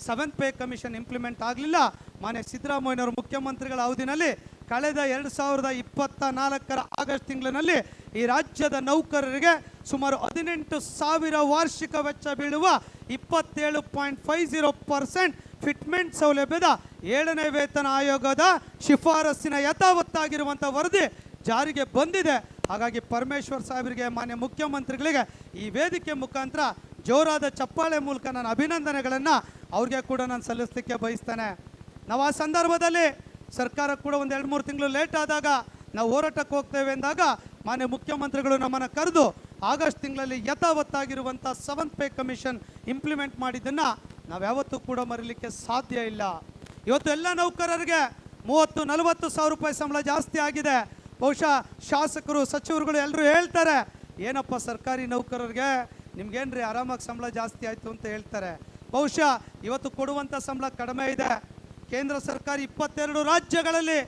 ಸೆವೆಂತ್ ಪೇ ಕಮಿಷನ್ ಇಂಪ್ಲಿಮೆಂಟ್ ಆಗಲಿಲ್ಲ. ಮಾನ್ಯ ಸಿದ್ದರಾಮಯ್ಯನವರು ಮುಖ್ಯಮಂತ್ರಿಗಳ ಅವಧಿನಲ್ಲಿ ಕಳೆದ ಎರಡು ಸಾವಿರದ ಇಪ್ಪತ್ತ ನಾಲ್ಕರ ಆಗಸ್ಟ್ ತಿಂಗಳಿನಲ್ಲಿ ಈ ರಾಜ್ಯದ ನೌಕರರಿಗೆ ಸುಮಾರು ಹದಿನೆಂಟು ಸಾವಿರ ವಾರ್ಷಿಕ ವೆಚ್ಚ ಬೀಳುವ ಇಪ್ಪತ್ತೇಳು point five zero percent fitment ಸೌಲಭ್ಯದ ಏಳನೇ ವೇತನ ಆಯೋಗದ ಶಿಫಾರಸ್ಸಿನ ಯಥಾವತ್ತಾಗಿರುವಂಥ ವರದಿ ಜಾರಿಗೆ ಬಂದಿದೆ. ಹಾಗಾಗಿ ಪರಮೇಶ್ವರ್ ಸಾಹೇಬರಿಗೆ, ಮಾನ್ಯ ಮುಖ್ಯಮಂತ್ರಿಗಳಿಗೆ ಈ ವೇದಿಕೆ ಮುಖಾಂತರ ಜೋರಾದ ಚಪ್ಪಾಳೆ ಮೂಲಕ ನಾನು ಅಭಿನಂದನೆಗಳನ್ನು ಅವ್ರಿಗೆ ಕೂಡ ನಾನು ಸಲ್ಲಿಸಲಿಕ್ಕೆ ಬಯಸ್ತೇನೆ. ನಾವು ಆ ಸಂದರ್ಭದಲ್ಲಿ ಸರ್ಕಾರ ಕೂಡ ಒಂದು ಎರಡು ಮೂರು ತಿಂಗಳು ಲೇಟ್ ಆದಾಗ ನಾವು ಹೋರಾಟಕ್ಕೆ ಹೋಗ್ತೇವೆ ಅಂದಾಗ ಮಾನ್ಯ ಮುಖ್ಯಮಂತ್ರಿಗಳು ನಮ್ಮನ್ನು ಕರೆದು ಆಗಸ್ಟ್ ತಿಂಗಳಲ್ಲಿ ಯಥಾವತ್ತಾಗಿರುವಂಥ ಸೆವೆಂತ್ ಪೇ ಕಮಿಷನ್ ಇಂಪ್ಲಿಮೆಂಟ್ ಮಾಡಿದ್ದನ್ನು ನಾವು ಯಾವತ್ತೂ ಕೂಡ ಮರೀಲಿಕ್ಕೆ ಸಾಧ್ಯ ಇಲ್ಲ. ಇವತ್ತು ಎಲ್ಲ ನೌಕರರಿಗೆ ಮೂವತ್ತು, ನಲವತ್ತು ಸಾವಿರ ರೂಪಾಯಿ ಸಂಬಳ ಜಾಸ್ತಿ ಆಗಿದೆ. ಬಹುಶಃ ಶಾಸಕರು, ಸಚಿವರುಗಳು ಎಲ್ಲರೂ ಹೇಳ್ತಾರೆ, ಏನಪ್ಪ ಸರ್ಕಾರಿ ನೌಕರರಿಗೆ ನಿಮ್ಗೇನ್ರಿ ಆರಾಮಾಗಿ ಸಂಬಳ ಜಾಸ್ತಿ ಆಯಿತು ಅಂತ ಹೇಳ್ತಾರೆ. ಬಹುಶಃ ಇವತ್ತು ಕೊಡುವಂಥ ಸಂಬಳ ಕಡಿಮೆ ಇದೆ. ಕೇಂದ್ರ ಸರ್ಕಾರ ಇಪ್ಪತ್ತೆರಡು ರಾಜ್ಯಗಳಲ್ಲಿ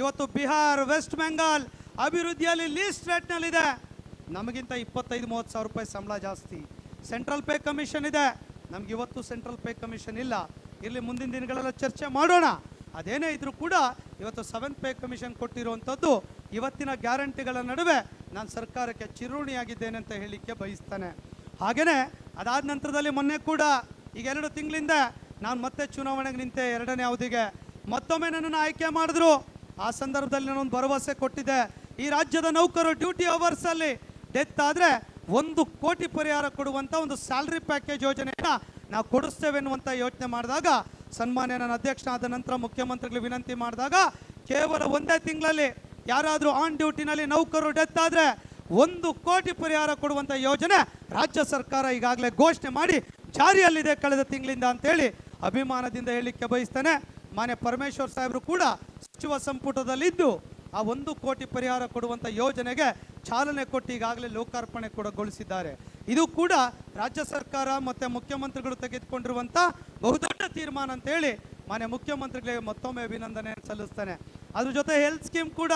ಇವತ್ತು ಬಿಹಾರ್, ವೆಸ್ಟ್ ಬೆಂಗಾಲ್ ಅಭಿವೃದ್ಧಿಯಲ್ಲಿ ಲೀಸ್ಟ್ ರೇಟ್ನಲ್ಲಿದೆ ನಮಗಿಂತ ಇಪ್ಪತ್ತೈದು, ಮೂವತ್ತು ಸಾವಿರ ರೂಪಾಯಿ ಸಂಬಳ ಜಾಸ್ತಿ. ಸೆಂಟ್ರಲ್ ಪೇ ಕಮಿಷನ್ ಇದೆ. ನಮ್ಗೆ ಇವತ್ತು ಸೆಂಟ್ರಲ್ ಪೇ ಕಮಿಷನ್ ಇಲ್ಲ. ಇಲ್ಲಿ ಮುಂದಿನ ದಿನಗಳೆಲ್ಲ ಚರ್ಚೆ ಮಾಡೋಣ. ಅದೇನೇ ಇದ್ರೂ ಕೂಡ ಇವತ್ತು ಸೆವೆಂತ್ ಪೇ ಕಮಿಷನ್ ಕೊಟ್ಟಿರುವಂಥದ್ದು ಇವತ್ತಿನ ಗ್ಯಾರಂಟಿಗಳ ನಡುವೆ ನಾನು ಸರ್ಕಾರಕ್ಕೆ ಚಿರುಣಿಯಾಗಿದ್ದೇನೆ ಅಂತ ಹೇಳಲಿಕ್ಕೆ ಬಯಸ್ತಾನೆ. ಹಾಗೆಯೇ ಅದಾದ ನಂತರದಲ್ಲಿ ಮೊನ್ನೆ ಕೂಡ ಈಗ ಎರಡು ತಿಂಗಳಿಂದ ನಾನು ಮತ್ತೆ ಚುನಾವಣೆಗೆ ನಿಂತೆ ಎರಡನೇ ಅವಧಿಗೆ ಮತ್ತೊಮ್ಮೆ ನನ್ನನ್ನು ಆಯ್ಕೆ ಮಾಡಿದ್ರು. ಆ ಸಂದರ್ಭದಲ್ಲಿ ನಾನೊಂದು ಭರವಸೆ ಕೊಟ್ಟಿದ್ದೆ. ಈ ರಾಜ್ಯದ ನೌಕರರು ಡ್ಯೂಟಿ ಅವರ್ಸಲ್ಲಿ ಡೆತ್ ಆದರೆ ಒಂದು ಕೋಟಿ ಪರಿಹಾರ ಕೊಡುವಂಥ ಒಂದು ಸ್ಯಾಲ್ರಿ ಪ್ಯಾಕೇಜ್ ಯೋಜನೆಯನ್ನು ನಾವು ಕೊಡಿಸ್ತೇವೆ ಎನ್ನುವಂಥ ಯೋಚನೆ ಮಾಡಿದಾಗ, ಸನ್ಮಾನ್ಯ ನನ್ನ ಅಧ್ಯಕ್ಷನಾದ ನಂತರ ಮುಖ್ಯಮಂತ್ರಿಗಳು ವಿನಂತಿ ಮಾಡಿದಾಗ, ಕೇವಲ ಒಂದೇ ತಿಂಗಳಲ್ಲಿ ಯಾರಾದರೂ ಆನ್ ಡ್ಯೂಟಿನಲ್ಲಿ ನೌಕರರು ಡೆತ್ ಆದರೆ ಒಂದು ಕೋಟಿ ಪರಿಹಾರ ಕೊಡುವಂಥ ಯೋಜನೆ ರಾಜ್ಯ ಸರ್ಕಾರ ಈಗಾಗಲೇ ಘೋಷಣೆ ಮಾಡಿ ಜಾರಿಯಲ್ಲಿದೆ ಕಳೆದ ತಿಂಗಳಿಂದ ಅಂತೇಳಿ ಅಭಿಮಾನದಿಂದ ಹೇಳಲಿಕ್ಕೆ ಬಯಸ್ತೇನೆ. ಮಾನ್ಯ ಪರಮೇಶ್ವರ್ ಸಾಹೇಬರು ಕೂಡ ಸಚಿವ ಸಂಪುಟದಲ್ಲಿದ್ದು ಆ ಒಂದು ಕೋಟಿ ಪರಿಹಾರ ಕೊಡುವಂಥ ಯೋಜನೆಗೆ ಚಾಲನೆ ಕೊಟ್ಟು ಈಗಾಗಲೇ ಲೋಕಾರ್ಪಣೆ ಕೂಡ ಗೊಳಿಸಿದ್ದಾರೆ. ಇದು ಕೂಡ ರಾಜ್ಯ ಸರ್ಕಾರ ಮತ್ತು ಮುಖ್ಯಮಂತ್ರಿಗಳು ತೆಗೆದುಕೊಂಡಿರುವಂಥ ಬಹುದೊಡ್ಡ ತೀರ್ಮಾನ ಅಂತೇಳಿ ಮಾನ್ಯ ಮುಖ್ಯಮಂತ್ರಿಗಳಿಗೆ ಮತ್ತೊಮ್ಮೆ ಅಭಿನಂದನೆ ಸಲ್ಲಿಸ್ತೇನೆ. ಅದ್ರ ಜೊತೆ ಹೆಲ್ತ್ ಸ್ಕೀಮ್ ಕೂಡ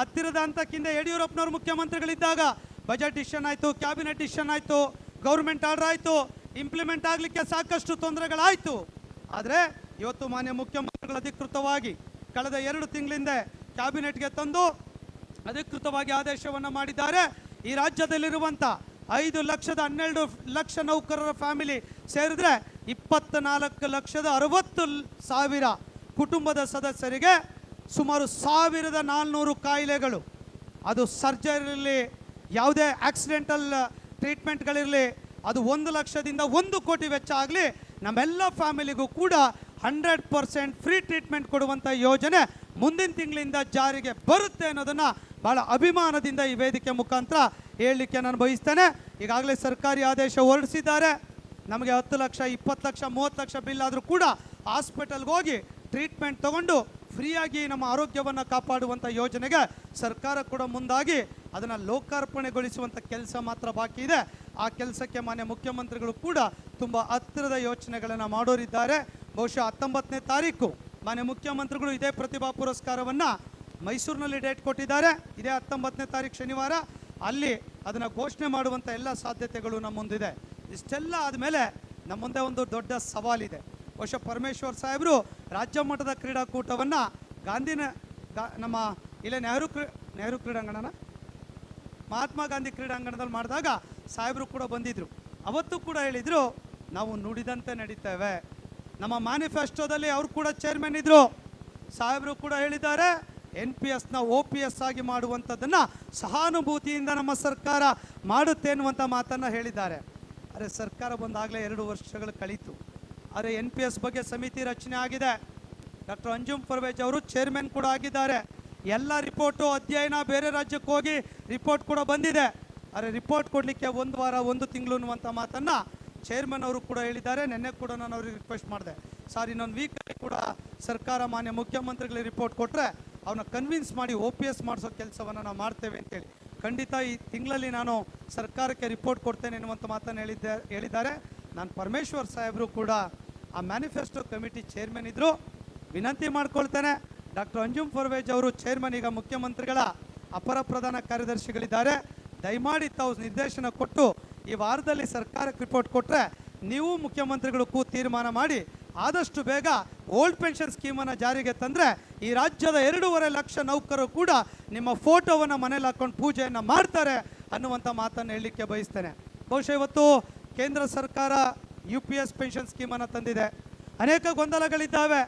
ಹತ್ತಿರದ ಹಂತಕ್ಕಿಂತ ಯಡಿಯೂರಪ್ಪನವರು ಮುಖ್ಯಮಂತ್ರಿಗಳಿದ್ದಾಗ ಬಜೆಟ್ ಡಿಸಿಷನ್ ಆಯಿತು ಕ್ಯಾಬಿನೆಟ್ ಡಿಸಿಷನ್ ಆಯಿತು ಗೌರ್ಮೆಂಟ್ ಆರ್ಡರ್ ಆಯಿತು ಇಂಪ್ಲಿಮೆಂಟ್ ಆಗಲಿಕ್ಕೆ ಸಾಕಷ್ಟು ತೊಂದರೆಗಳಾಯಿತು. ಆದರೆ ಇವತ್ತು ಮಾನ್ಯ ಮುಖ್ಯಮಂತ್ರಿಗಳು ಅಧಿಕೃತವಾಗಿ ಕಳೆದ ಎರಡು ತಿಂಗಳಿಂದ ಕ್ಯಾಬಿನೆಟ್ಗೆ ತಂದು ಅಧಿಕೃತವಾಗಿ ಆದೇಶವನ್ನು ಮಾಡಿದ್ದಾರೆ. ಈ ರಾಜ್ಯದಲ್ಲಿರುವಂಥ ಐದು ಲಕ್ಷದ ಹನ್ನೆರಡು ಲಕ್ಷ ನೌಕರರ ಫ್ಯಾಮಿಲಿ ಸೇರಿದ್ರೆ ಇಪ್ಪತ್ತ ನಾಲ್ಕು ಲಕ್ಷದ ಅರವತ್ತು ಸಾವಿರ ಕುಟುಂಬದ ಸದಸ್ಯರಿಗೆ ಸುಮಾರು ಸಾವಿರದ ನಾಲ್ನೂರು ಕಾಯಿಲೆಗಳು. ಅದು ಸರ್ಜರಿ ಇರಲಿ ಯಾವುದೇ ಆಕ್ಸಿಡೆಂಟಲ್ ಟ್ರೀಟ್ಮೆಂಟ್ಗಳಿರಲಿ, ಅದು ಒಂದು ಲಕ್ಷದಿಂದ ಒಂದು ಕೋಟಿ ವೆಚ್ಚ ಆಗಲಿ ನಮ್ಮೆಲ್ಲ ಫ್ಯಾಮಿಲಿಗೂ ಕೂಡ ಹಂಡ್ರೆಡ್ ಪರ್ಸೆಂಟ್ ಫ್ರೀ ಟ್ರೀಟ್ಮೆಂಟ್ ಕೊಡುವಂಥ ಯೋಜನೆ ಮುಂದಿನ ತಿಂಗಳಿಂದ ಜಾರಿಗೆ ಬರುತ್ತೆ ಅನ್ನೋದನ್ನು ಭಾಳ ಅಭಿಮಾನದಿಂದ ಈ ವೇದಿಕೆ ಮುಖಾಂತರ ಹೇಳಲಿಕ್ಕೆ ನಾನು ಬಯಸ್ತೇನೆ. ಈಗಾಗಲೇ ಸರ್ಕಾರಿ ಆದೇಶ ಹೊರಡಿಸಿದ್ದಾರೆ. ನಮಗೆ ಹತ್ತು ಲಕ್ಷ, ಇಪ್ಪತ್ತು ಲಕ್ಷ, ಮೂವತ್ತು ಲಕ್ಷ ಬಿಲ್ ಆದರೂ ಕೂಡ ಹಾಸ್ಪಿಟಲ್ಗೆ ಹೋಗಿ ಟ್ರೀಟ್ಮೆಂಟ್ ತಗೊಂಡು ಫ್ರೀಯಾಗಿ ನಮ್ಮ ಆರೋಗ್ಯವನ್ನು ಕಾಪಾಡುವಂಥ ಯೋಜನೆಗೆ ಸರ್ಕಾರ ಕೂಡ ಮುಂದಾಗಿ ಅದನ್ನು ಲೋಕಾರ್ಪಣೆಗೊಳಿಸುವಂಥ ಕೆಲಸ ಮಾತ್ರ ಬಾಕಿ ಇದೆ. ಆ ಕೆಲಸಕ್ಕೆ ಮಾನ್ಯ ಮುಖ್ಯಮಂತ್ರಿಗಳು ಕೂಡ ತುಂಬ ಹತ್ತಿರದ ಯೋಚನೆಗಳನ್ನು ಮಾಡೋರಿದ್ದಾರೆ. ಬಹುಶಃ ಹತ್ತೊಂಬತ್ತನೇ ತಾರೀಕು ಮಾನ್ಯ ಮುಖ್ಯಮಂತ್ರಿಗಳು ಇದೇ ಪ್ರತಿಭಾ ಪುರಸ್ಕಾರವನ್ನು ಮೈಸೂರಿನಲ್ಲಿ ಡೇಟ್ ಕೊಟ್ಟಿದ್ದಾರೆ. ಇದೇ ಹತ್ತೊಂಬತ್ತನೇ ತಾರೀಕು ಶನಿವಾರ. ಅಲ್ಲಿ ಅದನ್ನು ಘೋಷಣೆ ಮಾಡುವಂಥ ಎಲ್ಲ ಸಾಧ್ಯತೆಗಳು ನಮ್ಮ ಮುಂದಿದೆ. ಇಷ್ಟೆಲ್ಲ ಆದಮೇಲೆ ನಮ್ಮ ಮುಂದೆ ಒಂದು ದೊಡ್ಡ ಸವಾಲಿದೆ. ಬಹುಶಃ ಪರಮೇಶ್ವರ್ ಸಾಹೇಬರು ರಾಜ್ಯ ಮಟ್ಟದ ಕ್ರೀಡಾಕೂಟವನ್ನು ಗಾಂಧಿನ ನಮ್ಮ ಇಲ್ಲೇ ನೆಹರು ಕ್ರೀ, ನೆಹರು ಕ್ರೀಡಾಂಗಣನ? ಮಹಾತ್ಮ ಗಾಂಧಿ ಕ್ರೀಡಾಂಗಣದಲ್ಲಿ ಮಾಡಿದಾಗ ಸಾಹೇಬರು ಕೂಡ ಬಂದಿದ್ರು. ಅವತ್ತು ಕೂಡ ಹೇಳಿದ್ರು, ನಾವು ನುಡಿದಂತೆ ನಡೀತೇವೆ. ನಮ್ಮ ಮ್ಯಾನಿಫೆಸ್ಟೋದಲ್ಲಿ ಅವರು ಕೂಡ ಚೇರ್ಮನ್ ಇದ್ರು. ಸಾಹೇಬರು ಕೂಡ ಹೇಳಿದ್ದಾರೆ ಎನ್ ಪಿ ಎಸ್ನ ಒ ಪಿ ಎಸ್ ಆಗಿ ಮಾಡುವಂಥದ್ದನ್ನು ಸಹಾನುಭೂತಿಯಿಂದ ನಮ್ಮ ಸರ್ಕಾರ ಮಾಡುತ್ತೆ ಅನ್ನುವಂಥ ಮಾತನ್ನು ಹೇಳಿದ್ದಾರೆ. ಅರೆ, ಸರ್ಕಾರ ಬಂದಾಗಲೇ ಎರಡು ವರ್ಷಗಳು ಕಳೀತು. ಆದರೆ ಎನ್ ಪಿ ಎಸ್ ಬಗ್ಗೆ ಸಮಿತಿ ರಚನೆ ಆಗಿದೆ. ಡಾಕ್ಟರ್ ಅಂಜುಮ್ ಪರ್ವೇಜ್ ಅವರು ಚೇರ್ಮನ್ ಕೂಡ ಆಗಿದ್ದಾರೆ. ಎಲ್ಲ ರಿಪೋರ್ಟು, ಅಧ್ಯಯನ ಬೇರೆ ರಾಜ್ಯಕ್ಕೆ ಹೋಗಿ ರಿಪೋರ್ಟ್ ಕೂಡ ಬಂದಿದೆ. ಆದರೆ ರಿಪೋರ್ಟ್ ಕೊಡಲಿಕ್ಕೆ ಒಂದು ವಾರ, ಒಂದು ತಿಂಗಳು ಅನ್ನುವಂಥ ಮಾತನ್ನು ಚೇರ್ಮನ್ ಅವರು ಕೂಡ ಹೇಳಿದ್ದಾರೆ. ನಿನ್ನೆ ಕೂಡ ನಾನು ಅವ್ರಿಗೆ ರಿಕ್ವೆಸ್ಟ್ ಮಾಡಿದೆ. ಸರ್ ಇನ್ನೊಂದು ವೀಕಲ್ಲಿ ಕೂಡ ಸರ್ಕಾರ ಮಾನ್ಯ ಮುಖ್ಯಮಂತ್ರಿಗಳಿಗೆ ರಿಪೋರ್ಟ್ ಕೊಟ್ಟರೆ ಅವನ್ನ ಕನ್ವಿನ್ಸ್ ಮಾಡಿ ಒ ಪಿ ಎಸ್ ಮಾಡಿಸೋ ಕೆಲಸವನ್ನು ನಾವು ಮಾಡ್ತೇವೆ ಅಂತೇಳಿ. ಖಂಡಿತ ಈ ತಿಂಗಳಲ್ಲಿ ನಾನು ಸರ್ಕಾರಕ್ಕೆ ರಿಪೋರ್ಟ್ ಕೊಡ್ತೇನೆ ಎನ್ನುವಂಥ ಮಾತನ್ನು ಹೇಳಿದ್ದೆ, ಹೇಳಿದ್ದಾರೆ. ನಾನು ಪರಮೇಶ್ವರ್ ಸಾಹೇಬರು ಕೂಡ ಆ ಮ್ಯಾನಿಫೆಸ್ಟೋ ಕಮಿಟಿ ಚೇರ್ಮನ್ ಇದ್ದರು ವಿನಂತಿ ಮಾಡ್ಕೊಳ್ತೇನೆ. ಡಾಕ್ಟರ್ ಅಂಜುಮ್ ಫರ್ವೇಜ್ ಅವರು ಚೇರ್ಮನ್ ಈಗ ಮುಖ್ಯಮಂತ್ರಿಗಳ ಅಪರ ಪ್ರಧಾನ ಕಾರ್ಯದರ್ಶಿಗಳಿದ್ದಾರೆ. ದಯಮಾಡಿ ತಾವು ನಿರ್ದೇಶನ ಕೊಟ್ಟು ಈ ವಾರದಲ್ಲಿ ಸರ್ಕಾರಕ್ಕೆ ರಿಪೋರ್ಟ್ ಕೊಟ್ಟರೆ ನೀವು ಮುಖ್ಯಮಂತ್ರಿಗಳು ಕೂ ತೀರ್ಮಾನ ಮಾಡಿ ಆದಷ್ಟು ಬೇಗ ಓಲ್ಡ್ ಪೆನ್ಷನ್ ಸ್ಕೀಮನ್ನು ಜಾರಿಗೆ ತಂದರೆ ಈ ರಾಜ್ಯದ ಎರಡೂವರೆ ಲಕ್ಷ ನೌಕರರು ಕೂಡ ನಿಮ್ಮ ಫೋಟೋವನ್ನು ಮನೇಲಿ ಹಾಕ್ಕೊಂಡು ಪೂಜೆಯನ್ನು ಮಾಡ್ತಾರೆ ಅನ್ನುವಂಥ ಮಾತನ್ನು ಹೇಳಲಿಕ್ಕೆ ಬಯಸ್ತೇನೆ. ಬಹುಶಃ ಇವತ್ತು ಕೇಂದ್ರ ಸರ್ಕಾರ ಯು ಪಿ ಎಸ್ ಪೆನ್ಷನ್ ಸ್ಕೀಮನ್ನು ತಂದಿದೆ. ಅನೇಕ ಗೊಂದಲಗಳಿದ್ದಾವೆ.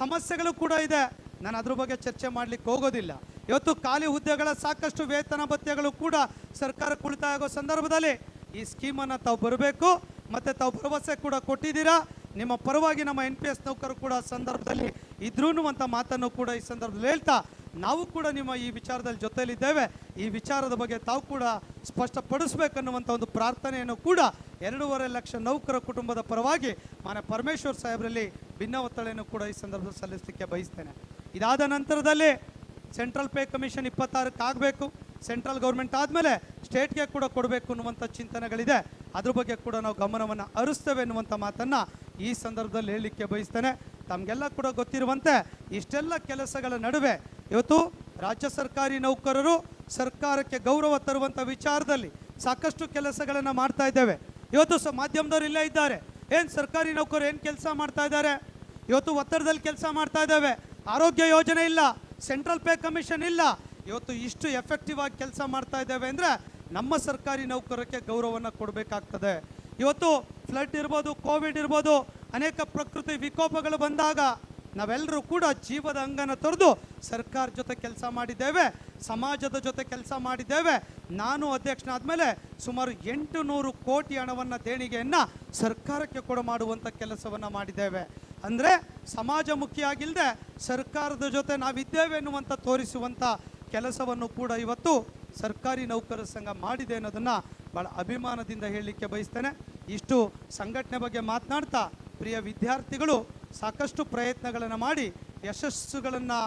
ಸಮಸ್ಯೆಗಳು ಕೂಡ ಇದೆ. ನಾನು ಅದ್ರ ಬಗ್ಗೆ ಚರ್ಚೆ ಮಾಡಲಿಕ್ಕೆ ಹೋಗೋದಿಲ್ಲ. ಇವತ್ತು ಖಾಲಿ ಹುದ್ದೆಗಳ ಸಾಕಷ್ಟು ವೇತನ ಭತ್ಯೆಗಳು ಕೂಡ ಸರ್ಕಾರ ಉಳಿತಾಯ ಆಗೋ ಸಂದರ್ಭದಲ್ಲಿ ಈ ಸ್ಕೀಮನ್ನು ತಾವು ಬರಬೇಕು, ಮತ್ತು ತಾವು ಭರವಸೆ ಕೂಡ ಕೊಟ್ಟಿದ್ದೀರಾ? ನಿಮ್ಮ ಪರವಾಗಿ ನಮ್ಮ ಎನ್ ಪಿ ಎಸ್ ನೌಕರು ಕೂಡ ಸಂದರ್ಭದಲ್ಲಿ ಇದ್ರೂ ಅಂತ ಮಾತನ್ನು ಕೂಡ ಈ ಸಂದರ್ಭದಲ್ಲಿ ಹೇಳ್ತಾ, ನಾವು ಕೂಡ ನಿಮ್ಮ ಈ ವಿಚಾರದಲ್ಲಿ ಜೊತೆಯಲ್ಲಿದ್ದೇವೆ. ಈ ವಿಚಾರದ ಬಗ್ಗೆ ತಾವು ಕೂಡ ಸ್ಪಷ್ಟಪಡಿಸ್ಬೇಕನ್ನುವಂಥ ಒಂದು ಪ್ರಾರ್ಥನೆಯನ್ನು ಕೂಡ ಎರಡೂವರೆ ಲಕ್ಷ ನೌಕರ ಕುಟುಂಬದ ಪರವಾಗಿ ಮಾನ್ಯ ಪರಮೇಶ್ವರ್ ಸಾಹೇಬರಲ್ಲಿ ಭಿನ್ನ ಒತ್ತಳೆಯನ್ನು ಕೂಡ ಈ ಸಂದರ್ಭದಲ್ಲಿ ಸಲ್ಲಿಸಲಿಕ್ಕೆ ಬಯಸ್ತೇನೆ. ಇದಾದ ನಂತರದಲ್ಲಿ ಸೆಂಟ್ರಲ್ ಪೇ ಕಮಿಷನ್ ಇಪ್ಪತ್ತಾರಕ್ಕೆ ಆಗಬೇಕು. ಸೆಂಟ್ರಲ್ ಗೌರ್ಮೆಂಟ್ ಆದಮೇಲೆ ಸ್ಟೇಟ್ಗೆ ಕೂಡ ಕೊಡಬೇಕು ಅನ್ನುವಂಥ ಚಿಂತನೆಗಳಿದೆ. ಅದ್ರ ಬಗ್ಗೆ ಕೂಡ ನಾವು ಗಮನವನ್ನು ಅರಿಸ್ತೇವೆ ಅನ್ನುವಂಥ ಮಾತನ್ನು ಈ ಸಂದರ್ಭದಲ್ಲಿ ಹೇಳಲಿಕ್ಕೆ ಬಯಸ್ತೇನೆ. ತಮಗೆಲ್ಲ ಕೂಡ ಗೊತ್ತಿರುವಂತೆ ಇಷ್ಟೆಲ್ಲ ಕೆಲಸಗಳ ನಡುವೆ ಇವತ್ತು ರಾಜ್ಯ ಸರ್ಕಾರಿ ನೌಕರರು ಸರ್ಕಾರಕ್ಕೆ ಗೌರವ ತರುವಂಥ ವಿಚಾರದಲ್ಲಿ ಸಾಕಷ್ಟು ಕೆಲಸಗಳನ್ನು ಮಾಡ್ತಾ ಇದ್ದೇವೆ. ಇವತ್ತು ಸ ಮಾಧ್ಯಮದವರು ಇಲ್ಲೇ ಇದ್ದಾರೆ. ಏನು ಸರ್ಕಾರಿ ನೌಕರು ಏನು ಕೆಲಸ ಮಾಡ್ತಾ ಇದ್ದಾರೆ? ಇವತ್ತು ಒತ್ತಡದಲ್ಲಿ ಕೆಲಸ ಮಾಡ್ತಾ ಇದ್ದಾವೆ. ಆರೋಗ್ಯ ಯೋಜನೆ ಇಲ್ಲ. ಸೆಂಟ್ರಲ್ ಪೇ ಕಮಿಷನ್ ಇಲ್ಲ. ಇವತ್ತು ಇಷ್ಟು ಎಫೆಕ್ಟಿವ್ ಆಗಿ ಕೆಲಸ ಮಾಡ್ತಾ ಇದ್ದೇವೆ ಅಂದರೆ ನಮ್ಮ ಸರ್ಕಾರಿ ನೌಕರಕ್ಕೆ ಗೌರವವನ್ನು ಕೊಡಬೇಕಾಗ್ತದೆ. ಇವತ್ತು ಫ್ಲಡ್ ಇರ್ಬೋದು ಕೋವಿಡ್ ಇರ್ಬೋದು, ಅನೇಕ ಪ್ರಕೃತಿ ವಿಕೋಪಗಳು ಬಂದಾಗ ನಾವೆಲ್ಲರೂ ಕೂಡ ಜೀವದ ಅಂಗನ ತೊರೆದು ಸರ್ಕಾರ ಜೊತೆ ಕೆಲಸ ಮಾಡಿದ್ದೇವೆ, ಸಮಾಜದ ಜೊತೆ ಕೆಲಸ ಮಾಡಿದ್ದೇವೆ. ನಾನು ಅಧ್ಯಕ್ಷನಾದ್ಮೇಲೆ ಸುಮಾರು ಎಂಟು ನೂರು ಕೋಟಿ ಹಣವನ್ನು ದೇಣಿಗೆಯನ್ನು ಸರ್ಕಾರಕ್ಕೆ ಕೊಡ ಮಾಡುವಂಥ ಕೆಲಸವನ್ನು ಮಾಡಿದ್ದೇವೆ. ಅಂದರೆ ಸಮಾಜಮುಖಿಯಾಗಿಲ್ಲದೆ ಸರ್ಕಾರದ ಜೊತೆ ನಾವಿದ್ದೇವೆ ಎನ್ನುವಂಥ ತೋರಿಸುವಂಥ ಕೆಲಸವನ್ನು ಕೂಡ ಇವತ್ತು ಸರ್ಕಾರಿ ನೌಕರರ ಸಂಘ ಮಾಡಿದೆ ಅನ್ನೋದನ್ನು ಭಾಳ ಅಭಿಮಾನದಿಂದ ಹೇಳಲಿಕ್ಕೆ ಬಯಸ್ತೇನೆ. ಇಷ್ಟು ಸಂಘಟನೆ ಬಗ್ಗೆ ಮಾತನಾಡ್ತಾ ಪ್ರಿಯ ವಿದ್ಯಾರ್ಥಿಗಳು, ಸಾಕಷ್ಟು ಪ್ರಯತ್ನಗಳನ್ನು ಮಾಡಿ ಯಶಸ್ಸುಗಳನ್ನು,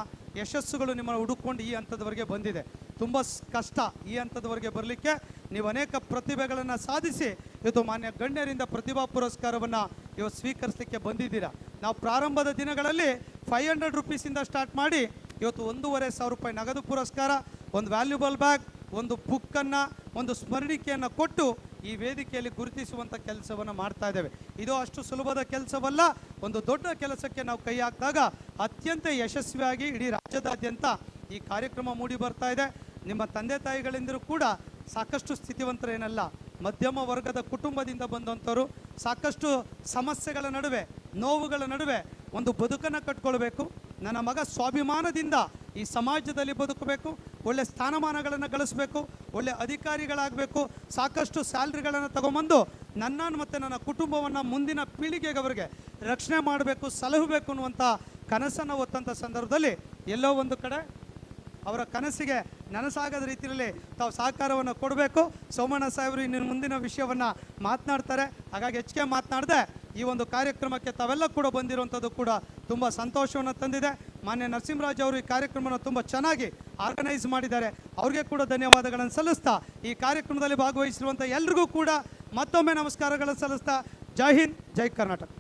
ಯಶಸ್ಸುಗಳು ನಿಮ್ಮನ್ನು ಹುಡುಕೊಂಡು ಈ ಹಂತದವರೆಗೆ ಬಂದಿದೆ. ತುಂಬ ಕಷ್ಟ ಈ ಹಂತದವರೆಗೆ ಬರಲಿಕ್ಕೆ ನೀವು ಅನೇಕ ಪ್ರತಿಭೆಗಳನ್ನು ಸಾಧಿಸಿ, ಇವತ್ತು ಮಾನ್ಯ ಗಣ್ಯರಿಂದ ಪ್ರತಿಭಾ ಪುರಸ್ಕಾರವನ್ನು ಇವತ್ತು ಸ್ವೀಕರಿಸಲಿಕ್ಕೆ ಬಂದಿದ್ದೀರಾ. ನಾವು ಪ್ರಾರಂಭದ ದಿನಗಳಲ್ಲಿ ಫೈವ್ ಹಂಡ್ರೆಡ್ ರುಪೀಸಿಂದ ಸ್ಟಾರ್ಟ್ ಮಾಡಿ ಇವತ್ತು ಒಂದೂವರೆ ಸಾವಿರ ರೂಪಾಯಿ ನಗದು ಪುರಸ್ಕಾರ, ಒಂದು ವ್ಯಾಲ್ಯೂಬಲ್ ಬ್ಯಾಗ್ ಒಂದು ಬುಕ್ಕನ್ನು ಒಂದು ಸ್ಮರಣಿಕೆಯನ್ನು ಕೊಟ್ಟು ಈ ವೇದಿಕೆಯಲ್ಲಿ ಗುರುತಿಸುವಂಥ ಕೆಲಸವನ್ನು ಮಾಡ್ತಾ ಇದ್ದೇವೆ. ಇದು ಅಷ್ಟು ಸುಲಭದ ಕೆಲಸವಲ್ಲ, ಒಂದು ದೊಡ್ಡ ಕೆಲಸಕ್ಕೆ ನಾವು ಕೈ ಹಾಕಿದಾಗ ಅತ್ಯಂತ ಯಶಸ್ವಿಯಾಗಿ ಇಡೀ ರಾಜ್ಯದಾದ್ಯಂತ ಈ ಕಾರ್ಯಕ್ರಮ ಮೂಡಿ ಬರ್ತಾ ಇದೆ. ನಿಮ್ಮ ತಂದೆ ತಾಯಿಗಳಿಂದಲೂ ಕೂಡ ಸಾಕಷ್ಟು ಸ್ಥಿತಿವಂತರೇನಲ್ಲ, ಮಧ್ಯಮ ವರ್ಗದ ಕುಟುಂಬದಿಂದ ಬಂದಂಥವರು ಸಾಕಷ್ಟು ಸಮಸ್ಯೆಗಳ ನಡುವೆ ನೋವುಗಳ ನಡುವೆ ಒಂದು ಬದುಕನ್ನು ಕಟ್ಕೊಳ್ಬೇಕು. ನನ್ನ ಮಗ ಸ್ವಾಭಿಮಾನದಿಂದ ಈ ಸಮಾಜದಲ್ಲಿ ಬದುಕಬೇಕು. ಒಳ್ಳೆ ಸ್ಥಾನಮಾನಗಳನ್ನು ಗಳಿಸಬೇಕು. ಒಳ್ಳೆ ಅಧಿಕಾರಿಗಳಾಗಬೇಕು. ಸಾಕಷ್ಟು ಸ್ಯಾಲ್ರಿಗಳನ್ನು ತಗೊಂಬಂದು ನನ್ನ ಮತ್ತು ನನ್ನ ಕುಟುಂಬವನ್ನು ಮುಂದಿನ ಪೀಳಿಗೆಗವರೆಗೆ ರಕ್ಷಣೆ ಮಾಡಬೇಕು, ಸಲಹಬೇಕು ಅನ್ನುವಂಥ ಕನಸನ್ನು ಹೊತ್ತಂಥ ಸಂದರ್ಭದಲ್ಲಿ ಎಲ್ಲೋ ಒಂದು ಕಡೆ ಅವರ ಕನಸಿಗೆ ನನಸಾಗದ ರೀತಿಯಲ್ಲಿ ತಾವು ಸಹಕಾರವನ್ನು ಕೊಡಬೇಕು. ಸೋಮಣ್ಣ ಸಾಹೇಬರು ಇನ್ನು ಮುಂದಿನ ವಿಷಯವನ್ನು ಮಾತನಾಡ್ತಾರೆ. ಹಾಗಾಗಿ ಹೆಚ್ಚಿಗೆ ಮಾತನಾಡದೆ ಈ ಒಂದು ಕಾರ್ಯಕ್ರಮಕ್ಕೆ ತಾವೆಲ್ಲ ಕೂಡ ಬಂದಿರುವಂಥದ್ದು ಕೂಡ ತುಂಬ ಸಂತೋಷವನ್ನು ತಂದಿದೆ. ಮಾನ್ಯ ನರಸಿಂಹರಾಜ್ ಅವರು ಈ ಕಾರ್ಯಕ್ರಮವನ್ನು ತುಂಬ ಚೆನ್ನಾಗಿ ಆರ್ಗನೈಸ್ ಮಾಡಿದ್ದಾರೆ. ಅವ್ರಿಗೆ ಕೂಡ ಧನ್ಯವಾದಗಳನ್ನು ಸಲ್ಲಿಸ್ತಾ ಈ ಕಾರ್ಯಕ್ರಮದಲ್ಲಿ ಭಾಗವಹಿಸಿರುವಂಥ ಎಲ್ರಿಗೂ ಕೂಡ ಮತ್ತೊಮ್ಮೆ ನಮಸ್ಕಾರಗಳನ್ನು ಸಲ್ಲಿಸ್ತಾ. ಜೈ ಹಿಂದ್, ಜೈ ಕರ್ನಾಟಕ.